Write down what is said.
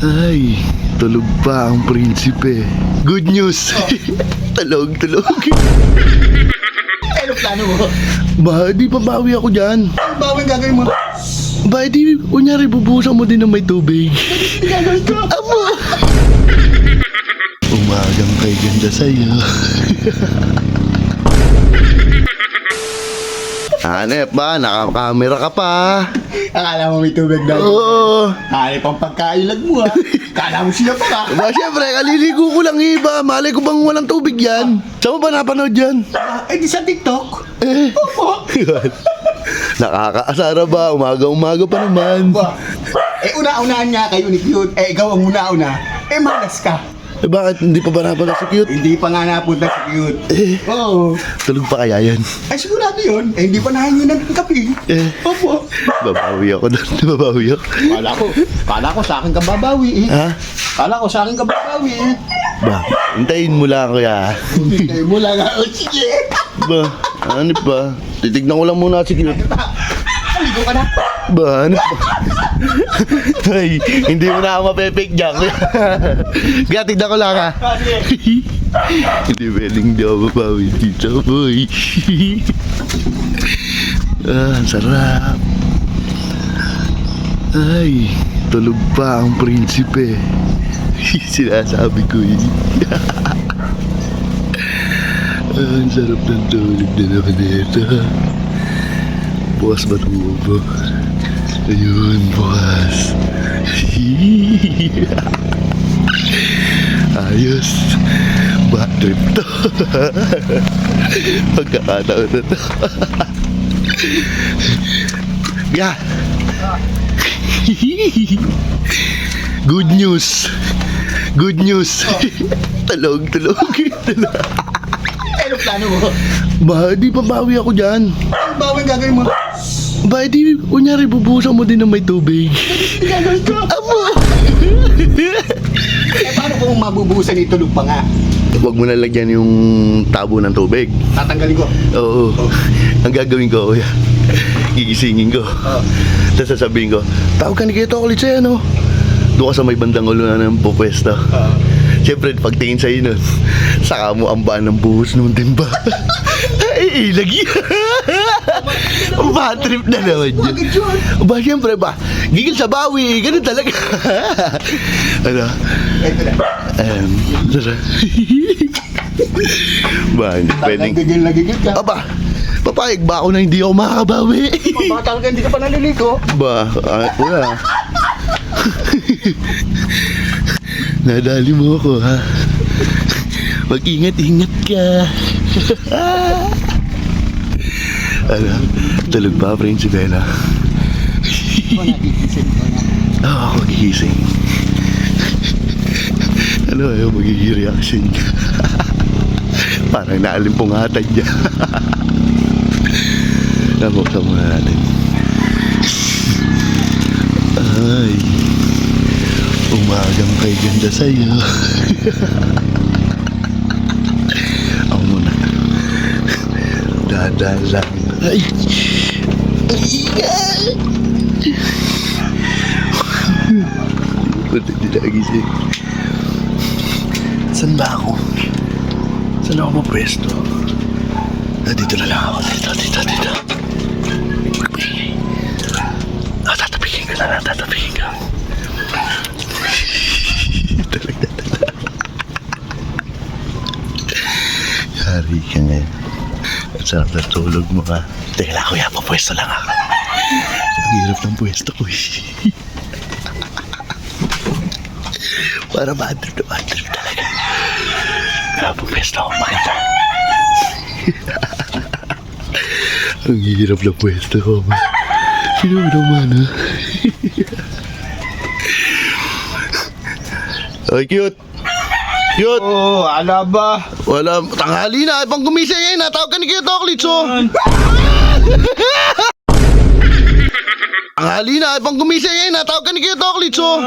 Ay, tulog pa ang prinsipe. Good news. tulog, tulog. Ano plano mo? Ba, di pa bawi ako dyan. Ano ba ang gagawin mo? Ba, di, kunyari, bubusan mo din ng may tubig. Gagawin ko. Amo! Umagang kay ganda sa'yo. Hanep ba? Nakakamera ka pa. Akala mo may tubig daw. Oo. Hanip ang pagkailag mo ha. Akala mo siya pa. Ba, syempre, kaliligo ko lang iba. Malay ko bang walang tubig yan? Saan mo ba napanood yan? Ah, Eh di sa TikTok. Eh. Opo. Nakakaasara ba? Umaga-umaga pa naman. Ba? Eh una-unahan niya kayo ni Cute. Eh ikaw ang una-una. Eh malas ka. Eh, bakit hindi pa ba napanood si cute? Hindi pa nga napunta si Cute. Eh, Oo. tulog pa kaya yan? Ay sigurado yun. Eh hindi pa nahingi ng kape. Eh. Opo. Babawi ako doon. Babawi ako. Kala ko, kala ko sa akin ka babawi eh. Ha? Kala ko sa akin ka babawi eh. Ba, hintayin mo lang kuya. Hindi mo lang ako. Sige. Ba, ano pa? Titignan ko lang muna si cute. Aligo ka na. Ba, ano pa? Ay, hindi mo na ako mapepek dyan. Kaya tignan ko lang ha. Hindi pwedeng di ako mapawi dito, boy. ah, sarap. Ay, tulog pa ang prinsipe. Sinasabi ko eh. ah, ang sarap ng tulog na naman ito. Bukas matubo. Ayun, bukas. Ayos. Bad trip to. Pagkakataon na to. yeah. Good news. Good news. tulog, tulog. tulog. Ano plano mo? Ba, di pa bawi ako dyan. Ba ang gagawin mo? Ba, di, kunyari, bubusan mo din ng may tubig. Gagawin ko. Amo! Eh paano kung mabubuhusan ito tulog pa nga? Huwag mo nalagyan yung tabo ng tubig. Tatanggalin ko. Oo. Ang gagawin ko, kuya, gigisingin ko. Oh. Tapos sasabihin ko, tawag ka ni Kito ulit sa'yo, no? Doon ka sa may bandang ulo na ng pupwesto. Oo. Siyempre, pagtingin sa'yo nun, saka mo ang baan ng buhos nung timba. Ay, lagi. Bad trip na naman yun. Ba, siyempre ba, gigil sa bawi, ganun talaga. ano, Ito na. um, ba, hindi pwedeng. Nagigil na gigil ka. Aba, papayag ba ako na hindi ako makakabawi? Baka talaga hindi ka pa naliligo. ba, ah, wala. Nadali mo ako, ha? Mag-ingat-ingat ka. Ano, tulog pa, Prinsipela? Ako nagigising ko na. Oo, ako gigising. ano ayaw magiging reaction niya? Parang naalimpungatan niya. Nabuksan muna natin. Ay, umagang kay ganda sa'yo. Ako muna. Dadaan lang. Ay! Ay! Ba't hindi nagising? Saan ba ako? Saan ako mapwesto? Ah, dito na lang ako. Dito, dito, dito. Ah, tatapigin ko na lang. Tatapigin ko. Talaga, talaga. Yari ka ngayon. Sarap na tulog. Teka lang, kuya. Papwesto lang ako. Ang hirap ng pwesto ko eh. Para trip na trip talaga. Kaya pwesto ako makita. Ang hirap ng pwesto ko. man. Sino naman ha? Ay, cute! Cute! Oo, oh, ala ba? Wala, tanghali na. Ibang gumising ngayon. Natawag ka ni Cute Oklits, oh. Tanghali na. Ibang gumising ngayon. Natawag ka ni Cute Oklits, oh.